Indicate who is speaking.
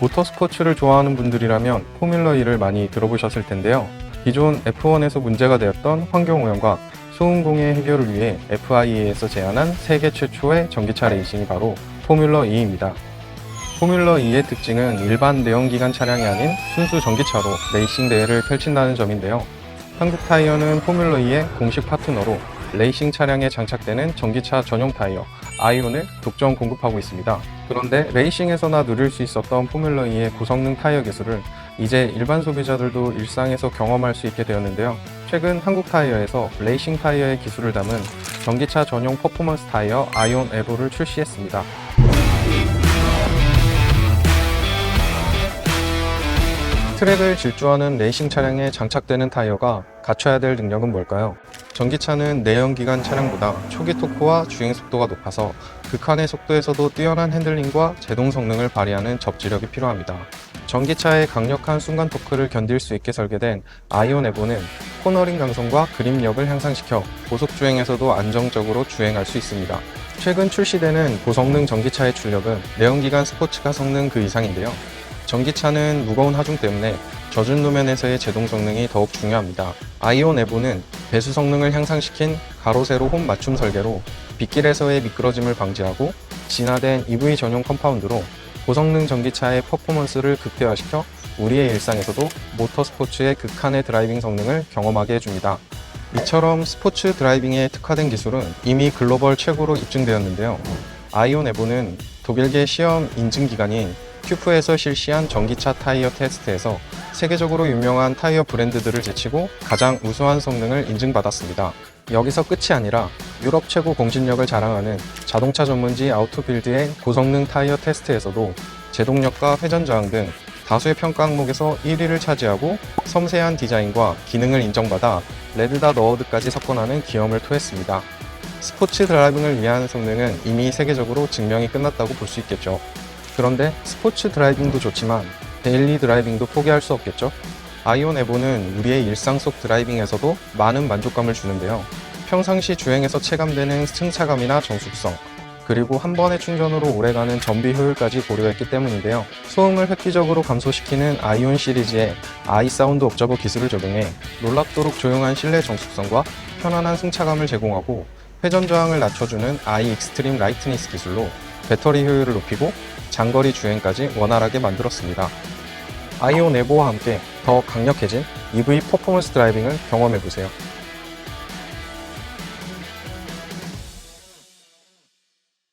Speaker 1: 모터스포츠를 좋아하는 분들이라면 포뮬러 2를 많이 들어보셨을 텐데요. 기존 F1에서 문제가 되었던 환경오염과 소음공해 해결을 위해 FIA에서 제안한 세계 최초의 전기차 레이싱이 바로 포뮬러 2입니다. 포뮬러 2의 특징은 일반 내연기관 차량이 아닌 순수 전기차로 레이싱 대회를 펼친다는 점인데요. 한국 타이어는 포뮬러 2의 공식 파트너로 레이싱 차량에 장착되는 전기차 전용 타이어 아이온을 독점 공급하고 있습니다. 그런데 레이싱에서나 누릴 수 있었던 포뮬러 2의 고성능 타이어 기술을 이제 일반 소비자들도 일상에서 경험할 수 있게 되었는데요. 최근 한국 타이어에서 레이싱 타이어의 기술을 담은 전기차 전용 퍼포먼스 타이어 아이온 에보를 출시했습니다. 트랙을 질주하는 레이싱 차량에 장착되는 타이어가 갖춰야 될 능력은 뭘까요? 전기차는 내연기관 차량보다 초기 토크와 주행 속도가 높아서 극한의 속도에서도 뛰어난 핸들링과 제동 성능을 발휘하는 접지력이 필요합니다. 전기차의 강력한 순간 토크를 견딜 수 있게 설계된 아이온 에보는 코너링 강성과 그립력을 향상시켜 고속 주행에서도 안정적으로 주행할 수 있습니다. 최근 출시되는 고성능 전기차의 출력은 내연기관 스포츠카 성능 그 이상인데요. 전기차는 무거운 하중 때문에 젖은路면에서의 제동 성능이 더욱 중요합니다. 아이온 에보는 배수 성능을 향상시킨 가로 세로 홈 맞춤 설계로 빗길에서의 미끄러짐을 방지하고 진화된 EV 전용 컴파운드로 고성능 전기차의 퍼포먼스를 극대화시켜 우리의 일상에서도 모터스포츠의 극한의 드라이빙 성능을 경험하게 해줍니다. 이처럼 스포츠 드라이빙에 특화된 기술은 이미 글로벌 최고로 입증되었는데요. 아이온 에보는 독일계 시험 인증 기관인 큐프에서 실시한 전기차 타이어 테스트에서 세계적으로 유명한 타이어 브랜드들을 제치고 가장 우수한 성능을 인증받았습니다. 여기서 끝이 아니라 유럽 최고 공신력을 자랑하는 자동차 전문지 아우토빌드의 고성능 타이어 테스트에서도 제동력과 회전 저항 등 다수의 평가 항목에서 1위를 차지하고 섬세한 디자인과 기능을 인정받아 레드닷 어워드까지 석권하는 기염을 토했습니다. 스포츠 드라이빙을 위한 성능은 이미 세계적으로 증명이 끝났다고 볼 수 있겠죠. 그런데 스포츠 드라이빙도 좋지만 데일리 드라이빙도 포기할 수 없겠죠? 아이온 에보는 우리의 일상 속 드라이빙에서도 많은 만족감을 주는데요. 평상시 주행에서 체감되는 승차감이나 정숙성, 그리고 한 번의 충전으로 오래가는 전비 효율까지 고려했기 때문인데요. 소음을 획기적으로 감소시키는 아이온 시리즈의 아이 사운드 옵저버 기술을 적용해 놀랍도록 조용한 실내 정숙성과 편안한 승차감을 제공하고 회전 저항을 낮춰주는 아이 익스트림 라이트니스 기술로 배터리 효율을 높이고 장거리 주행까지 원활하게 만들었습니다. 아이온 에보와 함께 더 강력해진 EV 퍼포먼스 드라이빙을 경험해보세요.